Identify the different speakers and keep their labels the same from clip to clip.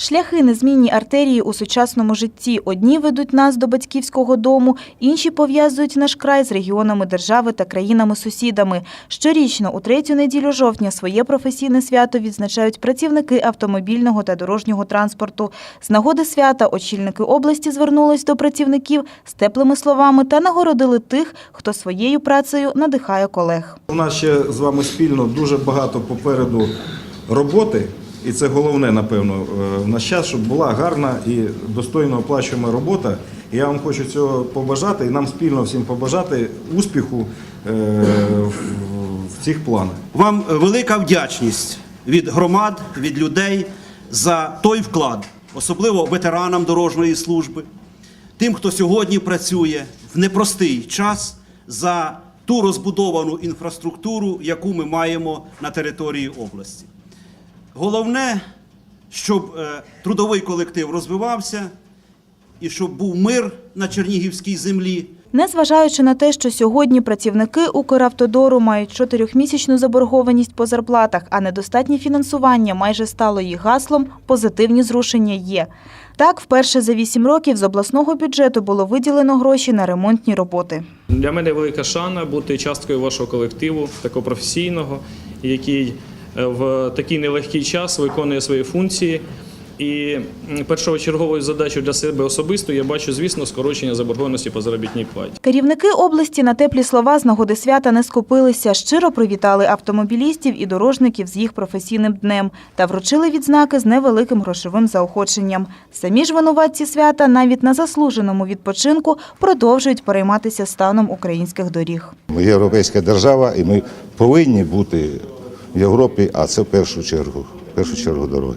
Speaker 1: Шляхи незмінні артерії у сучасному житті. Одні ведуть нас до батьківського дому, інші пов'язують наш край з регіонами держави та країнами-сусідами. Щорічно, у третю неділю жовтня, своє професійне свято відзначають працівники автомобільного та дорожнього транспорту. З нагоди свята очільники області звернулись до працівників з теплими словами та нагородили тих, хто своєю працею надихає колег.
Speaker 2: У нас ще з вами спільно дуже багато попереду роботи, і це головне, напевно, е, в наш час, щоб була гарна і достойно оплачуєма робота. Я вам хочу цього побажати, і нам спільно всім побажати успіху е, в цих планах.
Speaker 3: Вам велика вдячність від громад, від людей за той вклад, особливо ветеранам дорожньої служби, тим, хто сьогодні працює в непростий час за ту розбудовану інфраструктуру, яку ми маємо на території області. Головне, щоб е, трудовий колектив розвивався і щоб був мир на Чернігівській землі.
Speaker 1: Незважаючи на те, що сьогодні працівники Укравтодору мають чотирьохмісячну заборгованість по зарплатах, а недостатнє фінансування майже стало їх гаслом, позитивні зрушення є. Так, вперше за вісім років з обласного бюджету було виділено гроші на ремонтні роботи.
Speaker 4: Для мене велика шана бути часткою вашого колективу, такого професійного, який в такий нелегкий час виконує свої функції. І першочерговою задачею для себе особисто я бачу, звісно, скорочення заборгованості по заробітній платі.
Speaker 1: Керівники області на теплі слова з нагоди свята не скупилися, щиро привітали автомобілістів і дорожників з їх професійним днем та вручили відзнаки з невеликим грошовим заохоченням. Самі ж винуватці свята навіть на заслуженому відпочинку продовжують перейматися станом українських доріг.
Speaker 5: Ми європейська держава, і ми повинні бути в Європі, а це в першу чергу, в першу чергу дороги.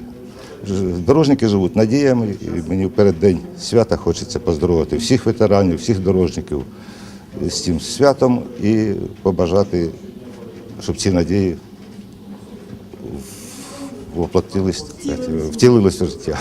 Speaker 5: Дорожники живуть надіями, і мені в переддень свята хочеться поздоровити всіх ветеранів, всіх дорожників з цим святом і побажати, щоб ці надії воплотились, втілились в життя.